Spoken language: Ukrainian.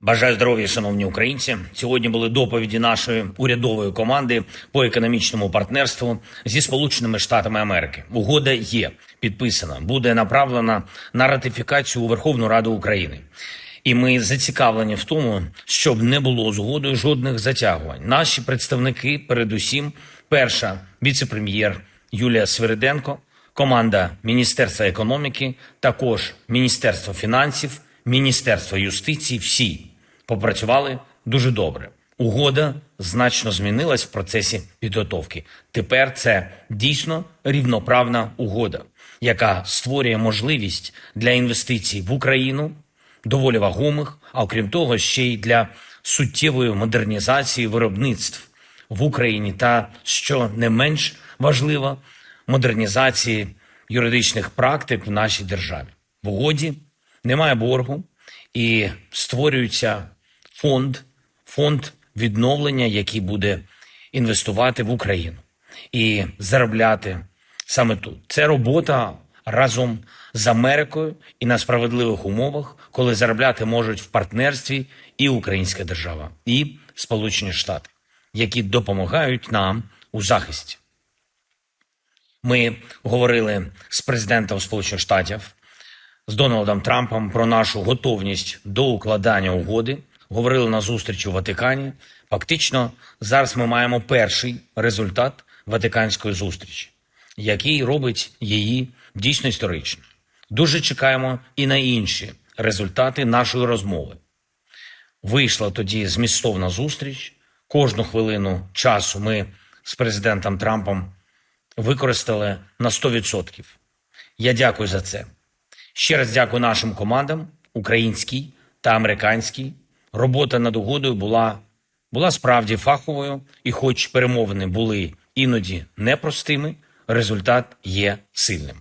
Бажаю здоров'я, шановні українці. Сьогодні були доповіді нашої урядової команди по економічному партнерству зі Сполученими Штатами Америки. Угода є підписана, буде направлена на ратифікацію у Верховну Раду України. І ми зацікавлені в тому, щоб не було згодою жодних затягувань. Наші представники, передусім, перша віце-прем'єр Юлія Свириденко, команда Міністерства економіки, також Міністерство фінансів, Міністерство юстиції, всі попрацювали дуже добре. Угода значно змінилась в процесі підготовки. Тепер це дійсно рівноправна угода, яка створює можливість для інвестицій в Україну, доволі вагомих, а окрім того, ще й для суттєвої модернізації виробництв в Україні та, що не менш важливо, модернізації юридичних практик в нашій державі. В угоді немає боргу і створюється фонд, фонд відновлення, який буде інвестувати в Україну і заробляти саме тут. Це робота разом з Америкою і на справедливих умовах, коли заробляти можуть в партнерстві і Українська держава, і Сполучені Штати, які допомагають нам у захисті. Ми говорили з президентом Сполучених Штатів, з Дональдом Трампом про нашу готовність до укладання угоди. Говорили на зустрічі у Ватикані. Фактично, зараз ми маємо перший результат Ватиканської зустрічі, який робить її дійсно історичною. Дуже чекаємо і на інші результати нашої розмови. Вийшла тоді змістовна зустріч. Кожну хвилину часу ми з президентом Трампом використали на 100%. Я дякую за це. Ще раз дякую нашим командам, українській та американській. Робота над угодою була, була справді фаховою, і хоч перемовини були іноді непростими, результат є сильним.